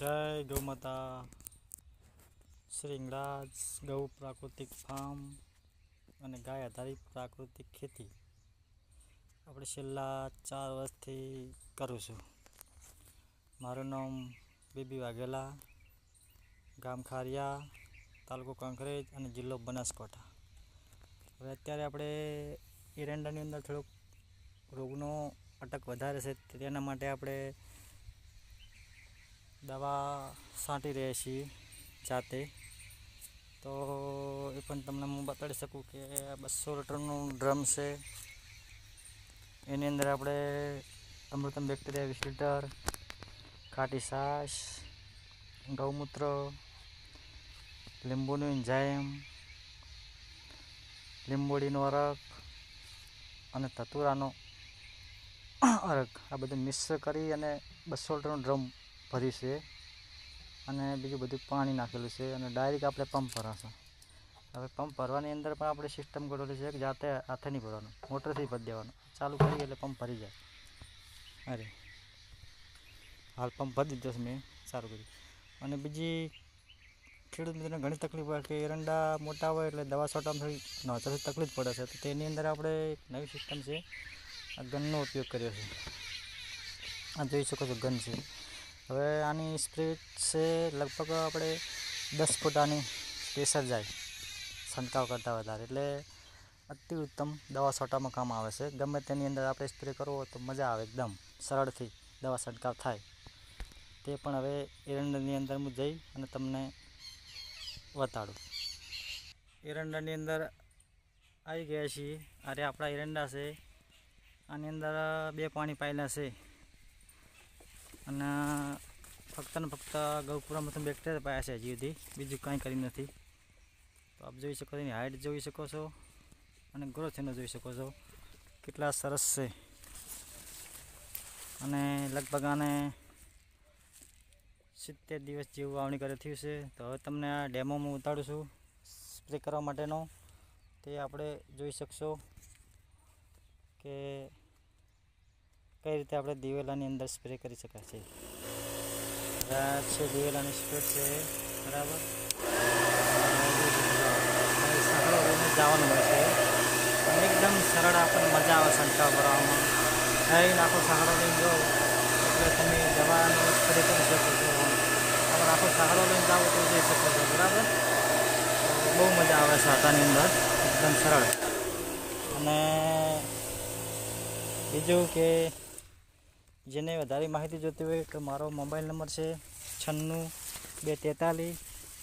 જય ગૌ માતા. શ્રીંગરાજ ગૌ પ્રાકૃતિક ફાર્મ અને ગાય આધારિત પ્રાકૃતિક ખેતી. આપણે છેલ્લા ચાર વર્ષથી કરું છું. મારું નામ બીબી વાઘેલા, ગામ ખારિયા, તાલુકો કાંકરેજ અને જિલ્લો બનાસકાંઠા. હવે અત્યારે આપણે એરંડાની અંદર થોડોક રોગનો અટક વધારે છે, તેના માટે આપણે દવા છાંટી રહ્યા છીએ જાતે. તો એ પણ તમને હું બતાડી શકું કે બસો લીટરનું ડ્રમ છે. એની અંદર આપણે અમૃતમ બેક્ટેરિયા વીસ લીટર, ખાટી છાશ, ગૌમૂત્ર, લીંબુનું એન્ઝાઇમ લીંબોડીનો અરક અને ધતુરાનો અરક. આ બધું મિક્સ કરી અને બસો લીટરનું ડ્રમ ભર્યું છે અને બીજું બધું પાણી નાખેલું છે અને ડાયરેક્ટ આપણે પંપ ભરાશે. હવે પંપ ભરવાની અંદર પણ આપણે સિસ્ટમ કરેલી છે કે જાતે હાથે નહીં ભરવાનું, મોટરથી ભરી દેવાનું. ચાલુ કરીએ એટલે પંપ ભરી જાય. અરે, હાલ પંપ ભરી દીધો છે મેં, સારું કર્યું. અને બીજી ખેડૂત મિત્રોને ઘણી તકલીફ હોય કે એરંડા મોટા હોય એટલે દવા છોટામાં થોડી નોચરથી તકલીફ પડે છે. તો તેની અંદર આપણે એક નવી સિસ્ટમ છે, આ ગનનો ઉપયોગ કર્યો છે. આ જોઈ શકો છો ગન છે. હવે આની સ્પ્રીટ છે લગભગ આપણે દસ ફૂટાની પ્રેશર જાય, છંટકાવ કરતાં વધારે. એટલે અતિ ઉત્તમ દવા છોટામાં કામ આવે છે. ગમે તેની અંદર આપણે સ્પ્રે કરવો તો મજા આવે એકદમ, સરળથી દવા છંટકાવ થાય. તે પણ હવે એરંડાની અંદર હું જઈ અને તમને બતાડું. એરંડાની અંદર આવી ગયા છીએ. અરે આપણા એરંડા છે. આની અંદર બે પાણી પાયેલા છે. અને ફક્ત ને ફક્ત ગૌપુરામાં બેક્ટેરિયા પાયા છે હજી સુધી. બીજું કાંઈ કરી નથી. તો આપ જોઈ શકો એની હાઇટ જોઈ શકો છો અને ગ્રોથ એનો જોઈ શકો છો. કેટલા સરસ છે. અને લગભગ આને સિત્તેર દિવસ જેવું વાવણી કરે થયું છે. તો હવે તમને આ ડેમો હું ઉતાડું છું સ્પ્રે કરવા માટેનો. તે આપણે જોઈ શકશો કે કઈ રીતે આપણે દિવેલાની અંદર સ્પ્રે કરી શકાય છે? આ છે દિવેલાની સ્પ્રે છે, બરાબર? જવાનું હોય છે. એકદમ સરળ આપણને મજા આવે છંટકાવ કરવામાં થઈ આખો સાંકળો લઈને જાઓ. એટલે તમે દવાનો સ્પ્રે કરી શકો છો. આપણે આખો સાંકળો લઈને જાઓ તો જઈ શકો છો, બરાબર? બહુ મજા આવે હાથાની અંદર. એકદમ સરળ. અને બીજું કે જેને વધારે માહિતી જોતી હોય તો મારો મોબાઈલ નંબર છે છન્નું બે તેતાલીસ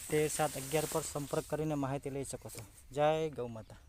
તેર સાત અગિયાર પર સંપર્ક કરીને માહિતી લઈ શકો છો. જય ગૌ માતા.